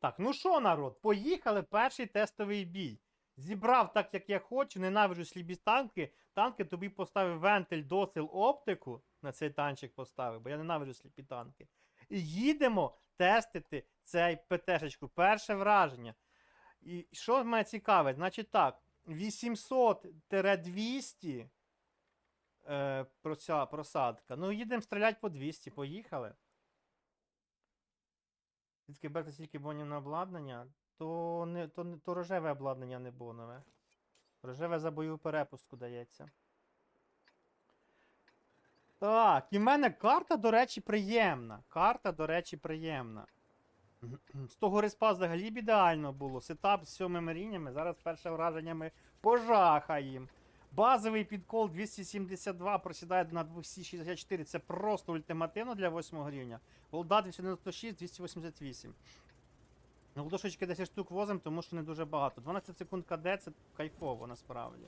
Так, ну що, народ, поїхали перший тестовий бій. Зібрав так, як я хочу, ненавиджу слібі танки. Танки тобі поставив вентиль, досил, оптику. На цей танчик поставив, бо я ненавиджу сліпі танки. І їдемо тестити цей ПТшечку. Перше враження. І що мене цікавить? Значить так, 800-200 е, просадка. Ну, їдемо стріляти по 200, поїхали. Тільки берете стільки бонів на обладнання, то, не, то, то рожеве обладнання не бонове. Рожеве за бойову перепустку дається. Так, і в мене карта, до речі, приємна. Карта, до речі, приємна. З того респа взагалі б ідеально було. Сетап з сьомими рівнями. Зараз перше враження ми пожахаємо. Базовий підкол 272 просідає на 264. Це просто ультимативно для 8 рівня. Голда 296, 288. Голдошечки 10 штук возимо, тому що не дуже багато. 12 секунд КД це кайфово насправді.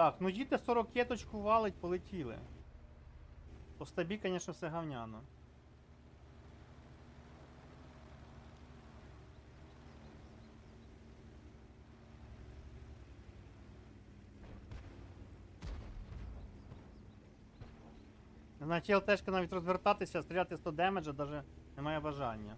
Так, ну діти 40 кеточку валить, полетіли. По стабі, звісно, все говняно. Значить, ЛТшка навіть розвертатися, стріляти 100 демеджа, навіть немає бажання.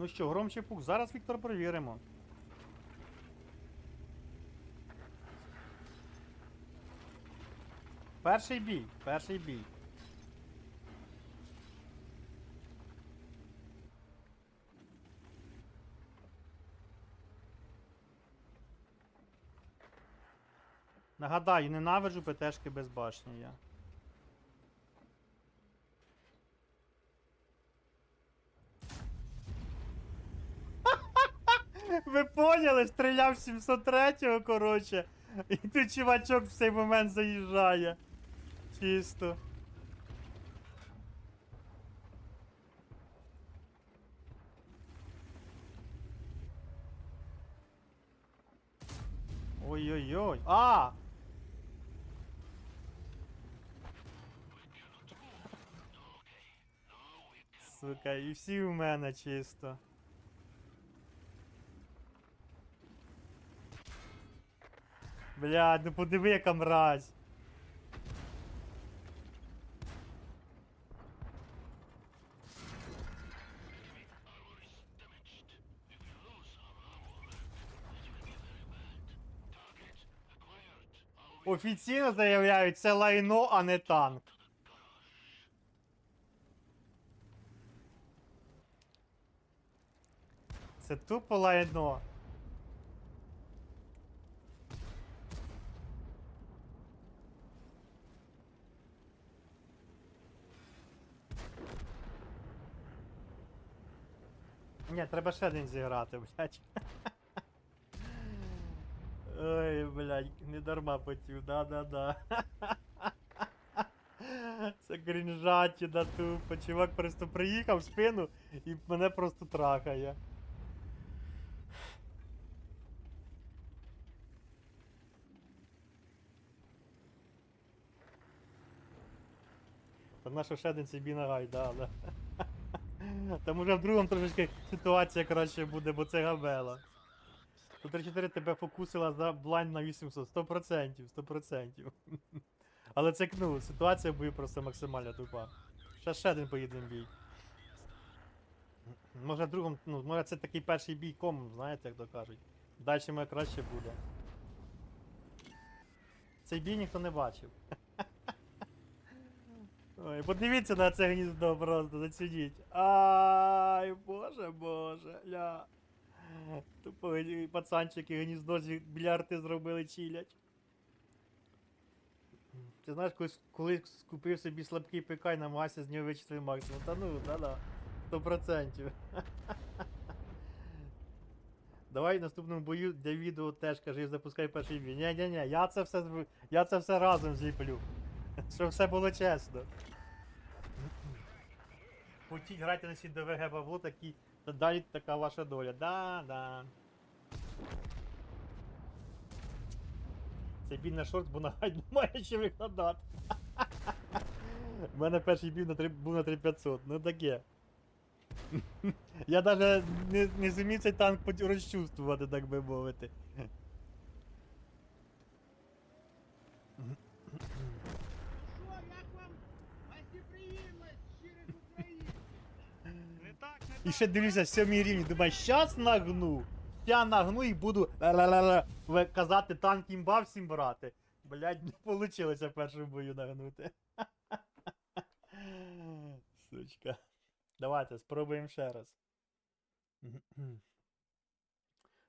Ну що, громче пук, зараз Віктор перевіримо. Перший бій, перший бій. Нагадаю, ненавиджу ПТшки без башні я. Ви поняли, стріляв 703-го, коротше. І тут чувачок в цей момент заїжджає. Чисто. Ой-ой-ой. А! Сука, і всі у мене чисто. Блядь, ну подиви, яка мразь. Офіційно заявляють, це лайно, а не танк. Це тупо лайно. Ні, треба ще один зіграти, блядь. Ой, блядь, не дарма потів, да-да-да. Це крінжатіна тупо. Чувак просто приїхав в спину і мене просто трахає. Та наша ще один собі да, да. Там уже в другому трошечки ситуація краще буде, бо це габела. 134 тебе фокусила за блайн на 800, 100%, 100%. Але це ну, ситуація бою просто максимально тупа. Ще ще один поїдемо бій. Може в другому, ну, може це такий перший бій ком, знаєте, як то кажуть. Далі моє краще буде. Цей бій ніхто не бачив. Ой, подивіться на це гніздо просто, зацініть. Ай, боже, боже, ля. Тупо пацанчики гніздо зі більярди зробили чилять. Ти знаєш, коли, коли скупив собі слабкий ПК і намагався з нього вичислити максимум. Та ну, да-да. Сто процентів. Давай в наступному бою для відео теж кажи, запускай перший бій. Ні, ні, ні, я це все я це все разом зліплю. Щоб все було чесно. Хотіть грайте на світ ДВГ бабло, такі, та далі така ваша доля. Да, да. Це бій на шорт, бо на гайд немає що викладати. У мене перший бій на 3, був на 3500, ну таке. Я навіть не, не зумів цей танк розчувствувати, так би мовити. Що, як вам гостеприємність через Україну? Не так, не І ще дивлюся, сьомий рівень, думаю, щас нагну. Я нагну і буду казати танк імба всім брати. Блять, не вийшло в першому бою нагнути. Сучка. Давайте спробуємо ще раз.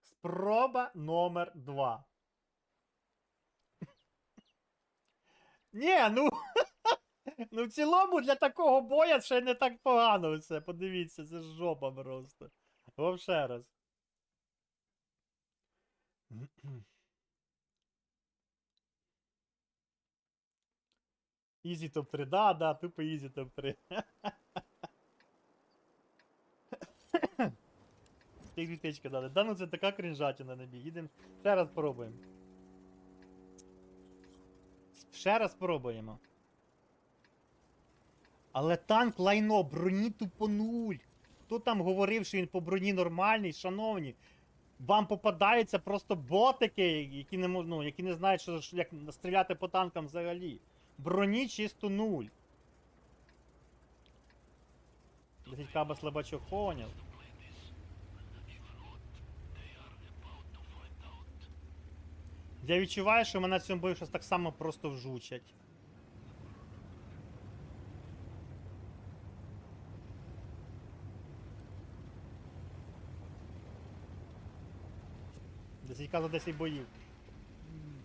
Спроба номер два. Ні, ну. Ну, в цілому для такого боя ще не так погано все. Подивіться, це жопа просто. Вам ще раз. Ізі топ-3, да, да, тупо ізі топ-3. Тих дві дали. Да ну це така крінжатіна на бій. Їдемо. Ще раз пробуємо. Ще раз пробуємо. Але танк лайно, броні тупо нуль. Хто там говорив, що він по броні нормальний, шановні? Вам попадаються просто ботики, які не мож- ну, які не знають, що, як стріляти по танкам взагалі. Броні чисто нуль. 10 каба слабачок поняв. Я відчуваю, що мене в цьому бою щось так само просто вжучать. За 10 боїв.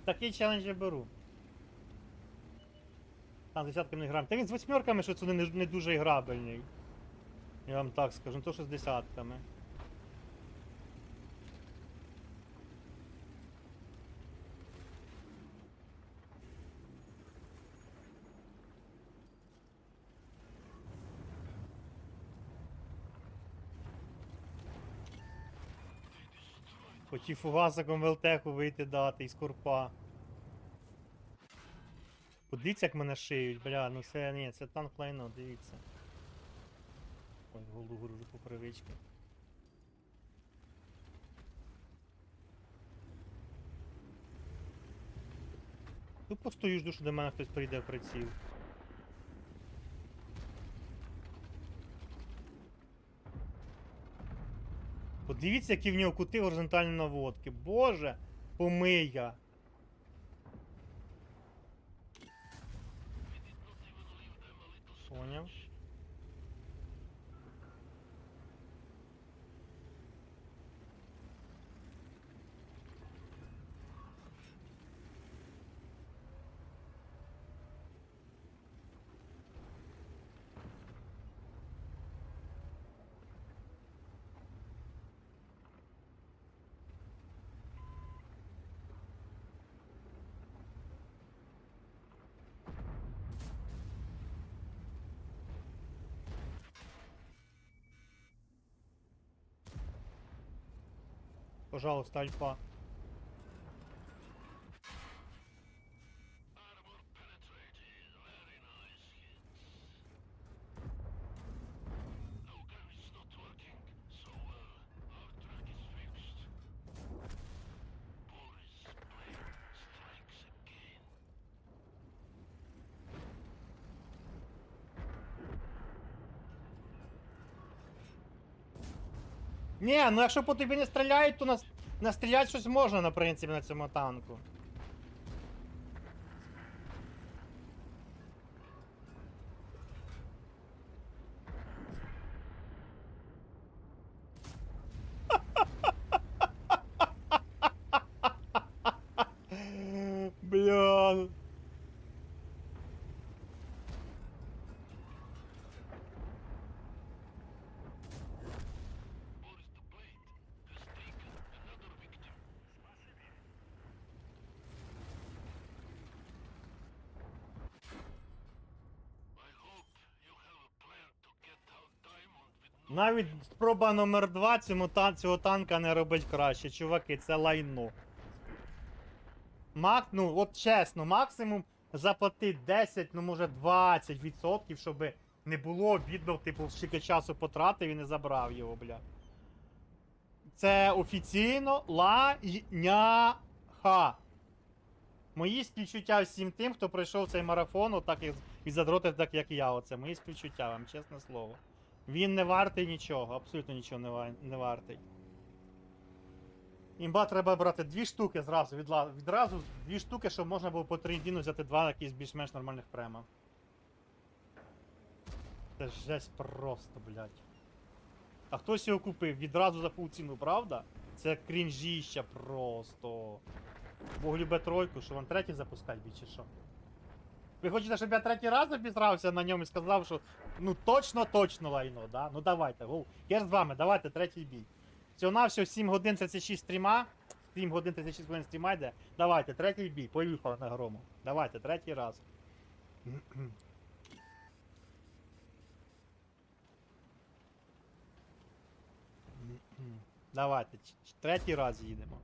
Такий челендж я беру. Там з десятками не граємо. Та він з восьмерками, що це не, не дуже грабельний. Я вам так скажу, то що з десятками. Хотів фугасиком в вийти дати із корпа. Подивіться, як мене шиють, бля, ну це ні, це танк лайно, дивіться. Ой, голову гружу по привичці. Тупо стою, жду, що до мене хтось прийде в приціл. Подивіться, які в нього кути горизонтальні наводки. Боже, помия. Поняв. Пожалуйста, альфа. Ні, ну якщо по тобі не стріляють, то нас... настріляти щось можна, на принципі, на цьому танку. Бля. Навіть спроба номер 2 цьому цього танка не робить краще, чуваки, це лайно. Мак, ну, от чесно, максимум заплатити 10, ну може 20%, щоб не було обідно, типу, скільки часу потратив і не забрав його, бля. Це офіційно ланяха. Мої співчуття всім тим, хто пройшов цей марафон, отак і задротив, так як я. Оце мої співчуття вам, чесне слово. Він не вартий нічого, абсолютно нічого не, не вартий. Імба треба брати дві штуки зразу, відла, відразу дві штуки, щоб можна було по трендіну взяти два якісь більш-менш нормальних према. Це жесть просто, блядь. А хтось його купив відразу за полуціну, правда? Це крінжіща просто. Бог любе тройку, що вам третій запускати більше що. Ви хочете, щоб я третій раз обізрався на ньому і сказав, що ну точно, точно лайно, да? Ну давайте, гоу. Я з вами, давайте третій бій. Всього на всього 7 годин 36 стріма. 7 годин 36 годин стріма йде. Давайте, третій бій, поїхали на грому. Давайте, третій раз. Давайте, третій раз їдемо.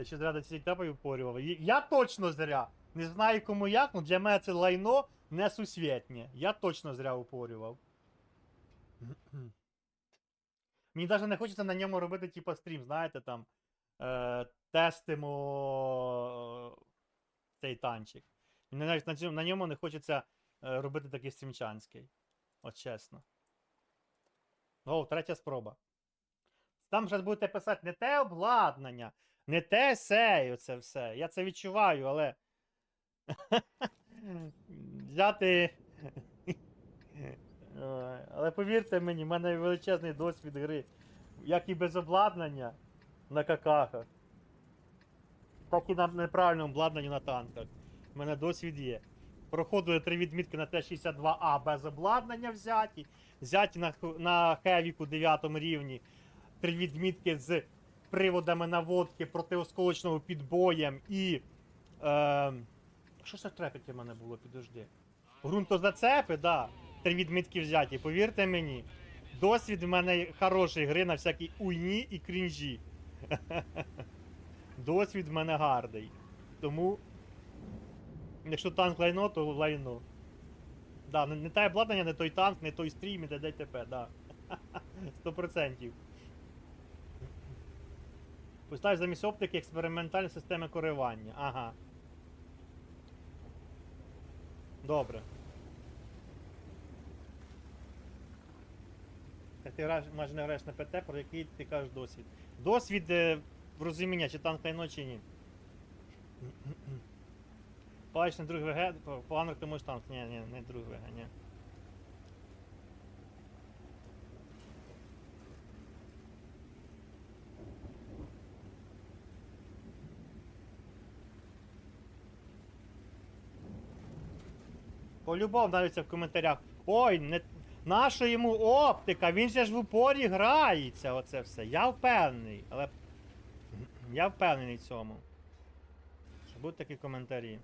Я ще зря до цієї тепою впорював. І- Я точно зря. Не знаю кому як, але для мене це лайно несусвітнє. Я точно зря упорював. Мені навіть не хочеться на ньому робити, типа, стрім, знаєте, там. Е, тестимо е, цей танчик. Мені навіть на, цьому, на ньому не хочеться е, робити такий стрімчанський. От чесно. О, третя спроба. Там зараз будете писати не те обладнання, не те сей, оце все. Я це відчуваю, але. Взяти. Але повірте мені, в мене величезний досвід гри. Як і без обладнання на какахах, так і на неправильному обладнанні на танках. У мене досвід є. Проходили три відмітки на Т-62А без обладнання взяті. Взяті на, на Хевіку 9 рівні. Три відмітки з приводами наводки протиосколочного підбоєм і. Е, Що ж це трепеті в мене було, підожди? Грунтозацепи, так. Да. Три відмітки взяті, повірте мені. Досвід в мене хороший гри на всякій уйні і крінжі. Досвід в мене гарний. Тому. Якщо танк лайно, то лайно. Да, Не те обладнання, не той танк, не той стрій, не ДТП, да. 100%. Пустач замість оптики експериментальної системи коривання. Ага. Добре. Так ти граєш, майже не граєш на ПТ, про який ти кажеш досвід. Досвід е, розуміння, чи танк кайно, чи ні. Палиш на друг ВГ, по ти можеш танк. Ні, ні, не друг ВГ, ні. Полюбов навіть в коментарях. Ой, не. Наша йому оптика, він же ж в упорі грається, оце все. Я впевнений, але. Я впевнений в цьому. Що будуть такі коментарі.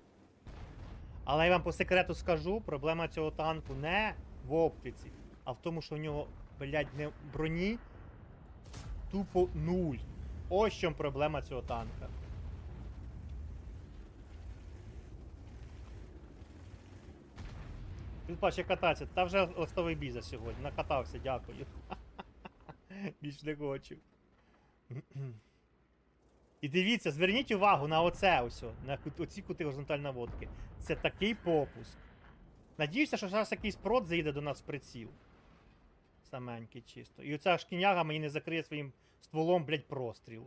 Але я вам по секрету скажу, проблема цього танку не в оптиці, а в тому, що в нього, блядь, не броні тупо нуль. Ось чому проблема цього танка. Він бачить кататися. Та вже листовий бій за сьогодні. Накатався, дякую. Більш не хочу. І дивіться, зверніть увагу на оце ось, на оці кути горизонтальної наводки. Це такий попуск. Надіюся, що зараз якийсь прот заїде до нас в приціл. Саменький чисто. І оця шкіняга мені не закриє своїм стволом, блядь, простріл.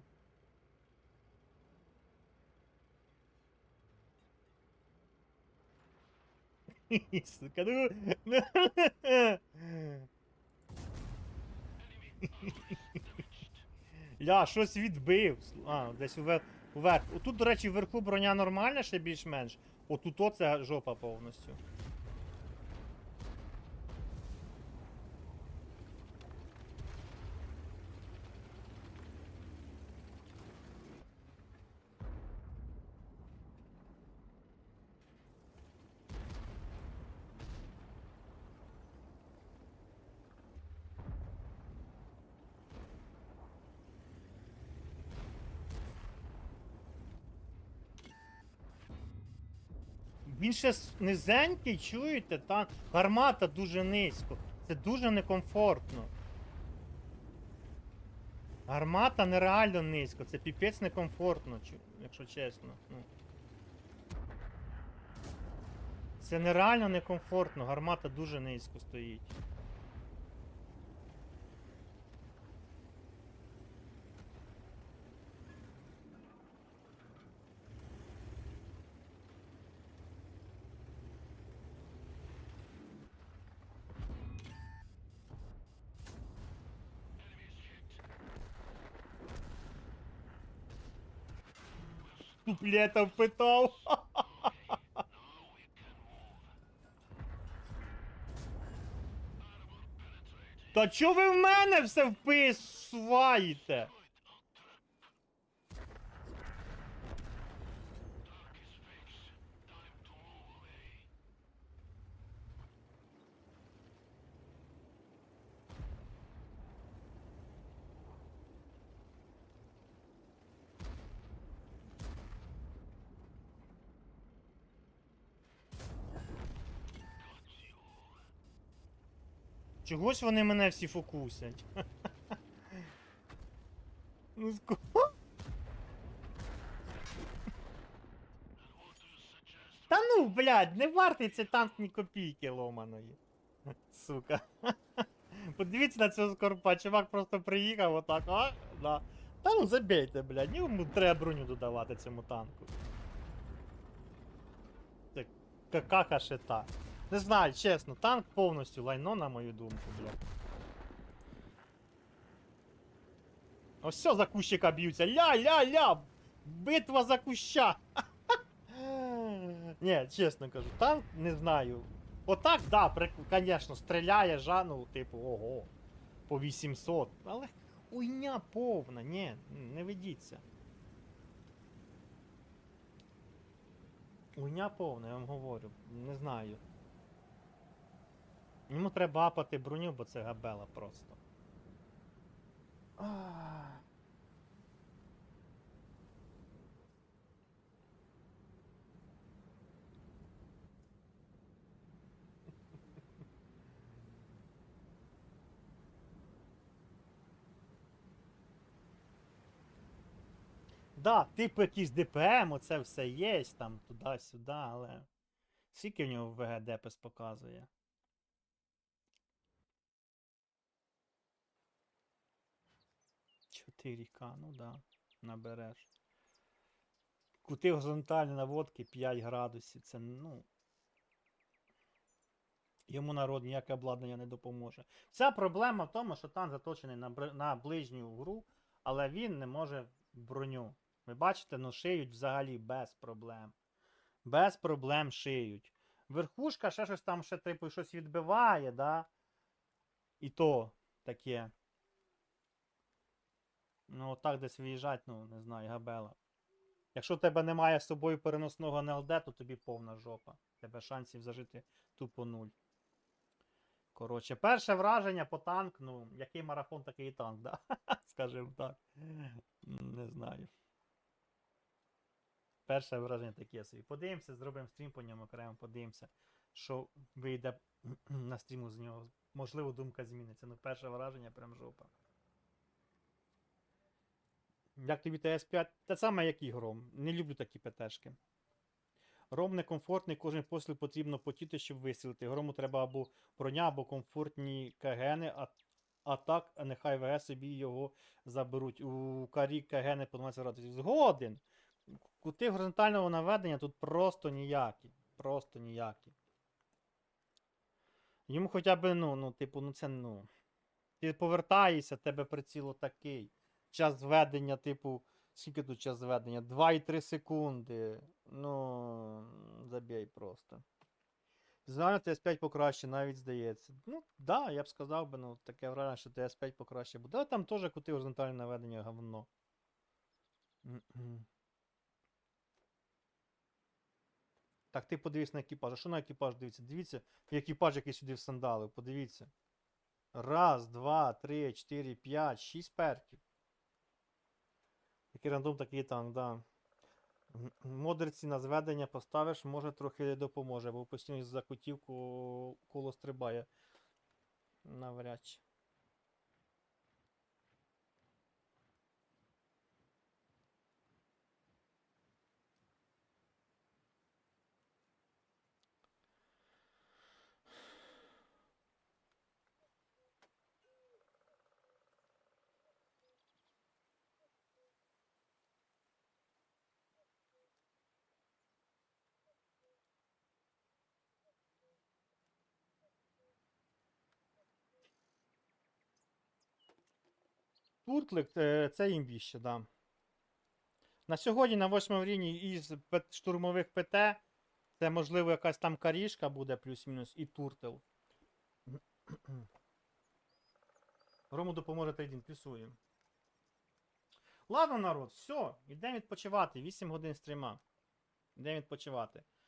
Сука, ну. Ля, щось відбив. А, десь увер... вверх. Отут, до речі, вверху броня нормальна, ще більш-менш. Отут оце жопа повністю. Він ще низенький, чуєте? Та гармата дуже низько. Це дуже некомфортно. Гармата нереально низько, це піпець некомфортно, якщо чесно. Ну. Це нереально некомфортно, гармата дуже низько стоїть. Туплета впитав. Та чого ви в мене все вписуєте? Чогось вони мене всі фокусять. Ну ско... Та ну, блядь, не вартий цей танк ні копійки ломаної. Сука. Подивіться на цього скорпа, чувак просто приїхав отак, а? Да. Та ну забейте, блядь, йому треба броню додавати цьому танку. Це какаха шита. Не знаю, чесно, танк повністю лайно, на мою думку, блядь. Ось все за кущика б'ються. Ля-ля-ля! Битва за куща! Ні, чесно кажу, танк не знаю. Отак, да, при, конечно, стріляє жану, типу, ого. По 800. Але хуйня повна, ні, не ведіться. Хуйня повна, я вам говорю. Не знаю. Йому треба апати броню, бо це габела просто. Да, типу якийсь ДПМ, оце все є, там туди-сюди, але. Скільки в нього ВГ Депес показує? Чотири к ну да, набереш. Кути горизонтальні наводки 5 градусів. Це ну. Йому народ ніяке обладнання не допоможе. Вся проблема в тому, що танк заточений на, на ближню гру, але він не може броню. Ви бачите, ну шиють взагалі без проблем. Без проблем шиють. Верхушка ще щось там ще типу щось відбиває, да? І то таке. Ну, отак десь виїжджать, ну, не знаю, габела. Якщо в тебе немає з собою переносного НЛД, то тобі повна жопа. Тебе шансів зажити тупо нуль. Коротше, перше враження по танк, ну, який марафон, такий і танк, да? Скажімо так. Не знаю. Перше враження таке собі. Подивимося, зробимо стрім по ньому окремо, подивимося, що вийде на стріму з нього. Можливо, думка зміниться. Ну, перше враження прям жопа. Як тобі ТС5? Те саме, як і гром. Не люблю такі ПТшки. Гром некомфортний, кожен постріл потрібно потіти, щоб вистрілити. Грому треба або броня, або комфортні кагени, а, а так, нехай ВГ собі його заберуть. У карі кагени по 12 градусів. Згоден. Кути горизонтального наведення тут просто ніякі. Просто ніякі. Йому хоча б, ну, ну, типу, ну це ну. Ти повертаєшся, тебе приціл такий. Час зведення, типу, скільки тут час зведення? 2,3 секунди. Ну, забій просто. Звичайно, TS5 покраще, навіть здається. Ну, да, я б сказав би, ну, таке враження, що TS5 покраще буде. Але там теж кути горизонтальне наведення говно. Так, ти подивись на екіпаж. А що на екіпаж дивіться? Дивіться, екіпаж, який сюди всандалив, подивіться. Раз, два, три, чотири, п'ять, шість перків. Який рандом, такий танк, да. Модерці на зведення поставиш, може трохи допоможе, бо постійно за кутівку коло стрибає. Навряд чи. Туртлик е, це імбіще, да. На сьогодні на восьмому рівні із штурмових ПТ це можливо якась там карішка буде плюс-мінус і туртел. Рому допоможе трейдинг, плюсуємо. Ладно, народ, все, йдемо відпочивати. 8 годин стріма. Йдемо відпочивати.